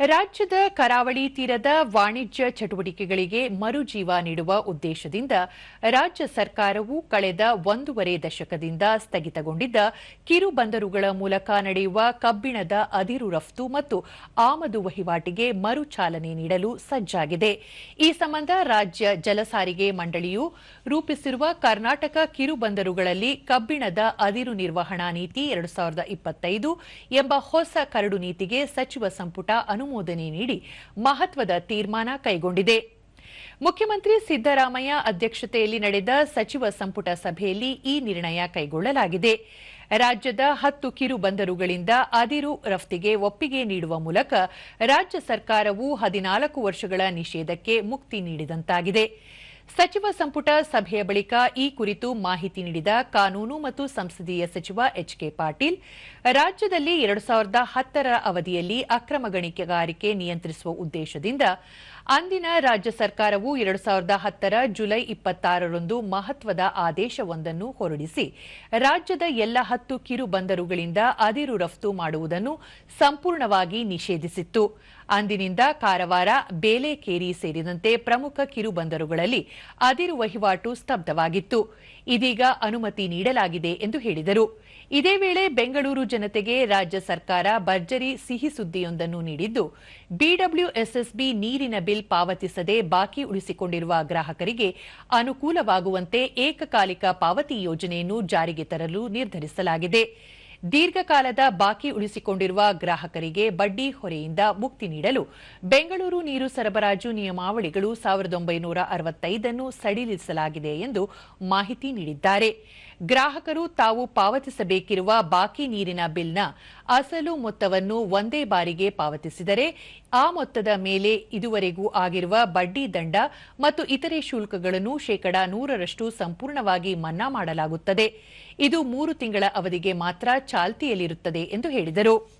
ರಾಜ್ಯದ ಕರಾವಳಿ ತೀರದ ವಾಣಿಜ್ಯ ಚಟುವಟಿಕೆಗಳಿಗೆ ಮರುಜೀವ ನೀಡುವ ಉದ್ದೇಶದಿಂದ ರಾಜ್ಯ ಸರ್ಕಾರವು ಕಳೆದ ಒಂದೂವರೆ ದಶಕದಿಂದ ಸ್ಥಗಿತಗೊಂಡಿದ್ದ ಕಿರು ಬಂದರುಗಳ ಮೂಲಕ ನಡೆಯುವ ಕಬ್ಬಿಣದ ಅದಿರು ರಫ್ತು ಮತ್ತು ಆಮದು ವಹಿವಾಟಿಗೆ ಮರು ನೀಡಲು ಸಜ್ಜಾಗಿದೆ. ಈ ಸಂಬಂಧ ರಾಜ್ಯ ಜಲಸಾರಿಗೆ ಮಂಡಳಿಯು ರೂಪಿಸಿರುವ ಕರ್ನಾಟಕ ಕಿರು ಬಂದರುಗಳಲ್ಲಿ ಕಬ್ಬಿಣದ ಅದಿರು ನಿರ್ವಹಣಾ ನೀತಿ ಎರಡು ಸಾವಿರದ ಇಪ್ಪತ್ತೈದು ಎಂಬ ಹೊಸ ಕರಡು ನೀತಿಗೆ ಸಚಿವ ಸಂಪುಟ ಅನುಮೋದನೆ ನೀಡಿ ಮಹತ್ವದ ತೀರ್ಮಾನ ಕೈಗೊಂಡಿದೆ. ಮುಖ್ಯಮಂತ್ರಿ ಸಿದ್ದರಾಮಯ್ಯ ಅಧ್ಯಕ್ಷತೆಯಲ್ಲಿ ನಡೆದ ಸಚಿವ ಸಂಪುಟ ಸಭೆಯಲ್ಲಿ ಈ ನಿರ್ಣಯ ಕೈಗೊಳ್ಳಲಾಗಿದೆ. ರಾಜ್ಯದ ಹತ್ತು ಕಿರು ಬಂದರುಗಳಿಂದ ಅದಿರು ರಫ್ತಿಗೆ ಒಪ್ಪಿಗೆ ನೀಡುವ ಮೂಲಕ ರಾಜ್ಯ ಸರ್ಕಾರವು ಹದಿನಾಲ್ಕು ವರ್ಷಗಳ ನಿಷೇಧಕ್ಕೆ ಮುಕ್ತಿ ನೀಡಿದಂತಾಗಿದೆ. ಸಚಿವ ಸಂಪುಟ ಸಭೆಯ ಬಳಿಕ ಈ ಕುರಿತು ಮಾಹಿತಿ ನೀಡಿದ ಕಾನೂನು ಮತ್ತು ಸಂಸದೀಯ ಸಚಿವ ಎಚ್ ಕೆ ಪಾಟೀಲ್, ರಾಜ್ಯದಲ್ಲಿ ಎರಡು ಸಾವಿರದ ಹತ್ತರ ಅವಧಿಯಲ್ಲಿ ಅಕ್ರಮ ಗಣಿಗಾರಿಕೆ ನಿಯಂತ್ರಿಸುವ ಉದ್ದೇಶದಿಂದ ಅಂದಿನ ರಾಜ್ಯ ಸರ್ಕಾರವು ಎರಡು ಸಾವಿರದ ಹತ್ತರ ಜುಲೈ ಇಪ್ಪತ್ತಾರರಂದು ಮಹತ್ವದ ಆದೇಶವೊಂದನ್ನು ಹೊರಡಿಸಿ, ರಾಜ್ಯದ ಎಲ್ಲ ಹತ್ತು ಕಿರು ಬಂದರುಗಳಿಂದ ಅದಿರು ರಫ್ತು ಮಾಡುವುದನ್ನು ಸಂಪೂರ್ಣವಾಗಿ ನಿಷೇಧಿಸಿತ್ತು. ಅಂದಿನಿಂದ ಕಾರವಾರ, ಬೇಲೆಕೇರಿ ಸೇರಿದಂತೆ ಪ್ರಮುಖ ಕಿರು ಬಂದರುಗಳಲ್ಲಿ ಅದಿರು ವಹಿವಾಟು ಸ್ತಬ್ಧವಾಗಿತ್ತು. ಇದೀಗ ಅನುಮತಿ ನೀಡಲಾಗಿದೆ ಎಂದು ಹೇಳಿದರು. ಇದೇ ವೇಳೆ ಬೆಂಗಳೂರು ಜನತೆಗೆ ರಾಜ್ಯ ಸರ್ಕಾರ ಭರ್ಜರಿ ಸಿಹಿ ಸುದ್ದಿಯೊಂದನ್ನು ನೀಡಿದ್ದು ಬಿಡಬ್ಲ್ಯೂಎಸ್ಎಸ್ಬಿ ನೀರಿನ ಬಿಲ್ ಪಾವತಿಸದೆ ಬಾಕಿ ಉಳಿಸಿಕೊಂಡಿರುವ ಗ್ರಾಹಕರಿಗೆ ಅನುಕೂಲವಾಗುವಂತೆ ಏಕಕಾಲಿಕ ಪಾವತಿ ಯೋಜನೆಯನ್ನು ಜಾರಿಗೆ ತರಲು ನಿರ್ಧರಿಸಲಾಗಿದೆ. ದೀರ್ಘಕಾಲದ ಬಾಕಿ ಉಳಿಸಿಕೊಂಡಿರುವ ಗ್ರಾಹಕರಿಗೆ ಬಡ್ಡಿ ಹೊರೆಯಿಂದ ಮುಕ್ತಿ ನೀಡಲು ಬೆಂಗಳೂರು ನೀರು ಸರಬರಾಜು ನಿಯಮಾವಳಿಗಳು ಸಾವಿರದ ಒಂಬೈನೂರ ಅರವತ್ತೈದನ್ನು ಸಡಿಲಿಸಲಾಗಿದೆ ಎಂದು ಮಾಹಿತಿ ನೀಡಿದ್ದಾರೆ. ಗ್ರಾಹಕರು ತಾವು ಪಾವತಿಸಬೇಕಿರುವ ಬಾಕಿ ನೀರಿನ ಬಿಲ್ನ ಅಸಲು ಮೊತ್ತವನ್ನು ಒಂದೇ ಬಾರಿಗೆ ಪಾವತಿಸಿದರೆ ಆ ಮೊತ್ತದ ಮೇಲೆ ಇದುವರೆಗೂ ಆಗಿರುವ ಬಡ್ಡಿ ದಂಡ ಮತ್ತು ಇತರೆ ಶುಲ್ಕಗಳನ್ನು ಶೇಕಡಾ ನೂರರಷ್ಟು ಸಂಪೂರ್ಣವಾಗಿ ಮನ್ನಾ ಮಾಡಲಾಗುತ್ತದೆ. ಇದು ಮೂರು ತಿಂಗಳ ಅವಧಿಗೆ ಮಾತ್ರ ಚಾಲ್ತಿಯಲ್ಲಿರುತ್ತದೆ ಎಂದು ಹೇಳಿದರು.